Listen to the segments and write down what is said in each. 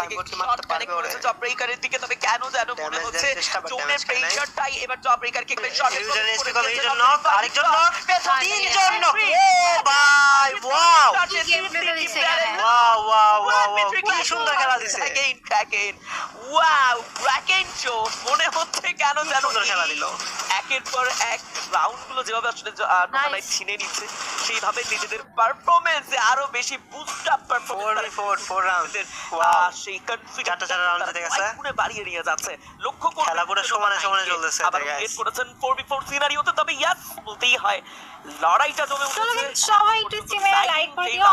থেকে Five vote shot মারতে connect করেছে জব ব্রেকারের দিকে? তবে কেন যেন মনে হচ্ছে জোনের এবার জব ব্রেকার কে আরেকজন তিনজন ও ভাই? ওয়াও ওয়াও ওয়াও ওয়াও কি সুন্দর খেলা দিছে. মনে কেন যেন খেলা দিল। একের পর এক রাউন্ডগুলো যেভাবে আসলে. ছিনে নিচ্ছে। সেইভাবে নিজেদের পারফরমেন্সে আরও বেশি boost up four performance four four round Wow. সেই চারটা চারটা round জিতে গেছে। পুরো বাড়িয়ে নিয়ে যাচ্ছে। লক্ষ্য করবেন খেলা পুরো সমানে সমানে চলতেছে, আবার. প্লেট করেছেন 4v4 সিনারিওতে তবে ইয়াস বলতেই হয় লড়াইটা জমে উঠেছে। সবাই একটু এ like করে দিও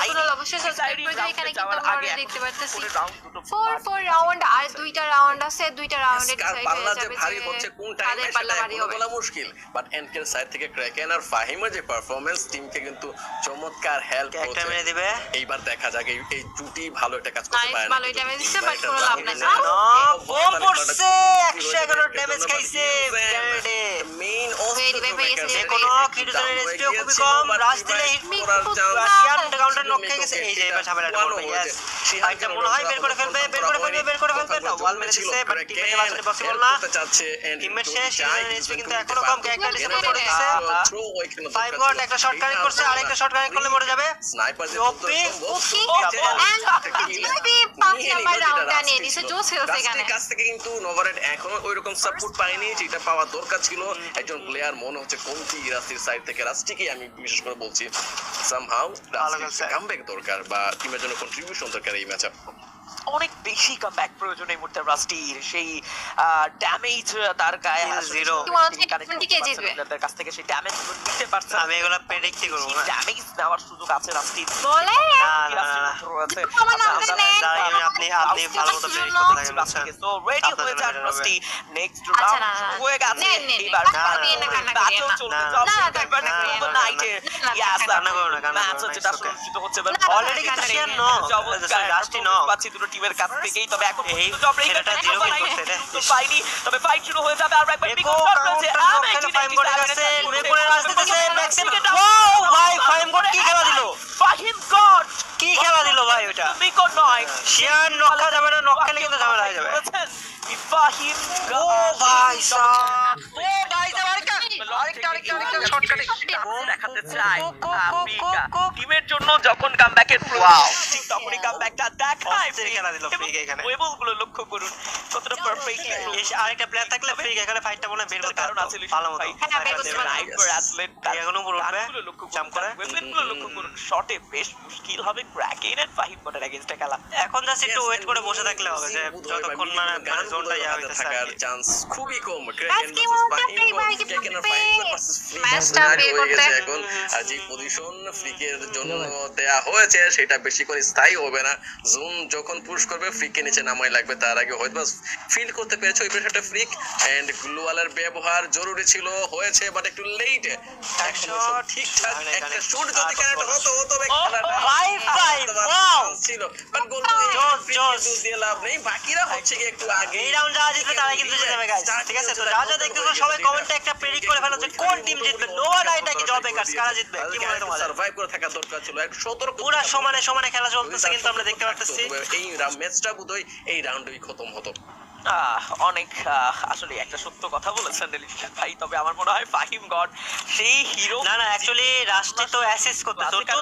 আর অবশ্যই subscribe করে দিও এখানে কিন্তু আমরা দেখতে পারতেছি। ফোর ফোর রাউন্ড আর দুইটা রাউন্ড আছে দুইটা কার পাল্লা যে ভারী হচ্ছে কোন টাইমে সেটা এখনও বলা মুশকিল। বাট এনকের সাইড থেকে ক্র্যাকেন আর ফাহিমের যে পারফরমেন্স টিমকে কিন্তু চমৎকার হেল্প একটা করছে। মেরে দিবে। এইবার দেখা যাক এই এই জুটি ভালো একটা কাজ করতে পারে ভালো ড্যামেজ দিচ্ছে, বাট কোনো লাভ নাই। না বোম পড়ছে 111 ড্যামেজ খাইছে যে কোনো yes. কিরুজনের খুবই কম রাশ দিলে রাশিয়ান কাউন্টার নক খেয়ে গেছে এই যে এবার ঝামেলাটা করবে ইয়েস ফাইটটা মনে হয় বের করে ফেলবে বের করে ফেলবে বের করে ফেলবে না ওয়াল মেরে দিচ্ছে বাট টিমমেটের বাঁচাতে পসিবল না চাচ্ছে শেষ এসপি কিন্তু এখনও কম ক্যারেক্টার লিসেন করে দিচ্ছে ফাইভ ফাইভ একটা কানেক্ট করছে কানেক্ট করলে মরে যাবে স্নাইপার যে ওপি, ওপি, ওপি পাঁচ নাম্বার রাউন্ডটা নিয়ে নিছে, জোস খেলছে এখানে। কাছ থেকে কিন্তু নোভারেট এখনও ওইরকম সাপোর্ট পায়নি যেটা পাওয়া দরকার ছিল একজন প্লেয়ার মনে হচ্ছে কোনটি রাস্তির সাইড থেকে রাস্তিকে আমি বিশেষ করে বলছি সামহাউ। কামব্যাক দরকার বা টিমের জন্য কন্ট্রিবিউশন দরকার এই ম্যাচে অনেক বেশি কামব্যাক প্রয়োজন এই মুহূর্তে রাস্টির সেই ড্যামেজ তার গায়ে Kill আসলে zero। তিনি কি মনে হচ্ছে connect করতে 20 কে পারছেন জিতবে? না, কাছ থেকে সেই ড্যামেজ নিতে পারছেন আমি এগুলো প্রেডিক্টই করব না ড্যামেজ নেওয়ার সুযোগ আছে রাস্টির বলে না না না আচ্ছা, আপনি আপনি ভালো মতো প্রেডিক্ট করতে থাকেন তো রেডি হয়ে যান। রাস্টি নেক্সট আচ্ছা, রাউন্ড না, না, না। হয়ে গেছে এবার না, না। না, জব না, না, এবার কান্না নাকি করিয়ে পুরো না। নাইটে না, ইয়াস করো না, কান্না ম্যাচ না, যেটা. অনুষ্ঠিত হচ্ছে Canadian no, চমৎকার রাষ্ট্রী performance no। পাচ্ছি দুটো টিমের কাছ থেকেই তবে এখন এই পর্যন্ত জব ছেলেটা zero kill করছে রে। পাইনি। তবে ফাইট শুরু হয়ে যাবে আর একবার একো কাউন্টার নক খেলে ফাইম গড গেছে? মেপরে রাজ দিতেছে ম্যাক্সিম ও ভাই ফাইম গড কি খেলা দিল? ফাহিম গড কি খেলা দিল ভাই ওটা মিকো নয়। শিয়ার নক যাবে না নক খেলে কিন্তু ঝামেলা হয়ে যাবে। ফাহিম সাহ ও ভাই সাহ আরেকটা আরেকটা আরেকটা আরেকটা শর্টকাটে দেখাতে চাই। কো, কো, কো, কো, কো। টিমের জন্য যখন কামব্যাকের Wow. ঠিক তখনই কামব্যাকটা দেখায়। খেলা দিল ফ্রিকে এখানে। ওয়েবলগুলো লক্ষ্য করুন কতটা পারফেক্ট আরেকটা প্লেয়ার থাকলে ফ্রিক এখানে ফাইটটা মনে বের করতে কারণ আছে ভালো মতো। বের করতে পারতো। স্নাইপার অ্যাথলেট এখনও উপর উঠবে, জাম্প করে। ওয়েপনগুলো লক্ষ্য করুন। শটে বেশ মুশকিল হবে ক্র্যাকেন এন্ড ফাহিম গডের এগেইনস্টে খেলা। এখন জাস্ট একটু ওয়েট করে বসে থাকলে হবে যে যতক্ষণ না মানে জোনটা হইতেছে থাকার চান্স খুবই কম কি ম্যাচটা বের করতে। এখন। আর যে পজিশন ফ্রিকের জন্য দেয়া হয়েছে সেটা বেশি স্থায়ী হবে না। জোন যখন পুশ করবে ফ্রিকে নিচে নামাই লাগবে। তার আগে হয়তো ফিল করতে পেরেছে ওই পেশাটা ফ্রিক এন্ড গ্লোয়ালের ব্যবহার জরুরি ছিল হয়েছে বাট একটু লেট ঠিকঠাক। একটা শুট যদি হতো হতো Oh! ছিল। But goal. দিয়ে লাভ নেই। বাকিরা হচ্ছে কি একটু আগে এই রাউন্ড যারা জিতবে তারা কিন্তু জিতে যাবে গাইস ঠিক আছে? তো যারা দেখতেছো সবাই কমেন্টে একটা প্রেডিক্ট যে কোন টিম জিতবে? জব বেকার্স কারা জিতবে? কি মনে হয় তোমাদের? সার্ভাইভ করে থাকা দরকার ছিল। 117 পুরো সমানে সমানে খেলা চলতেছে কিন্তু আমরা দেখতে পাচ্ছি এই ম্যাচটা বোধহয় এই রাউন্ডেই খতম হতো। অনেক আসলে একটা সত্য কথা বলেছেন ডেলিশিয়াস ভাই তবে আমার মনে হয় ফাহিম গড সেই হিরো না না অ্যাকচুয়ালি রাষ্ট্রী তো অ্যাসিস্ট করতে তো 14টা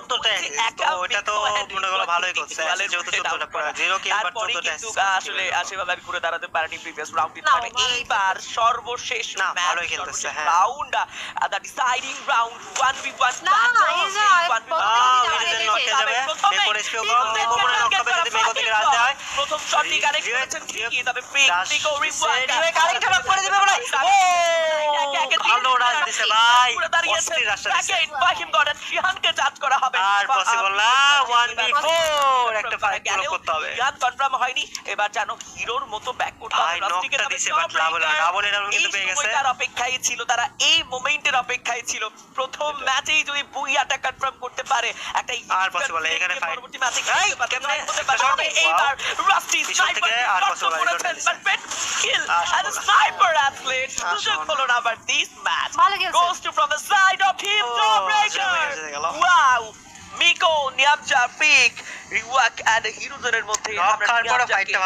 তো ওটা তো মনে করো ভালোই করছে যেহেতু 14টা পড়া জিরো বাট তারপরে 14টা কিন্তু আসলে সেভাবে আমি ঘুরে দাঁড়াতে পারিনি প্রিভিয়াস রাউন্ডে না, তবে ভালোই এইবার সর্বশেষ না, ভালোই খেলতেছে, হ্যাঁ। Round the deciding round 1v1 না, এই যে আর আহ, উইজেন নক যাবে মেকোর এসপিও কম মেকো মনে নক হবে যদি রাজ দেওয়া হয় প্রথম শটটি কানেক্ট করেছেন ঠিকই তবে Dash, ফ্রিক ও রিওয়ার্ড React, আরেকটা knock করে দিবে মনে ও, ভালো দিছে ভাই। অস্থির রাজটা দিছে। ফাহিম গড আর শিহানকে জাজ করা হবে। আর possible না, 1v4 একটা fight পুরো করতে হবে। শিহান কনফার্ম হয়নি। এবার জানো হিরোর মতো ব্যাক করতে হবে রাস্টিকে knock টা তবে দিছে, Jawbreaker double- double এর কিন্তু পেয়ে গেছে। সময়টার অপেক্ষায় ছিল তারা এই মোমেন্টের অপেক্ষায় ছিল। প্রথম ম্যাচেই যদি বুইয়াটা কনফার্ম করতে পারে একটা আর possible, এখানে fight। পরবর্তী ম্যাচে হতে পারে এইবার রাস্টি পিছন থেকে আর হলো দিস ম্যাচ ভালো খেলছে। goes to from the side of him Jawbreaker wow. Miko নিয়ামচা pick রিওয়াক এন্ড হিরোজনের মধ্যে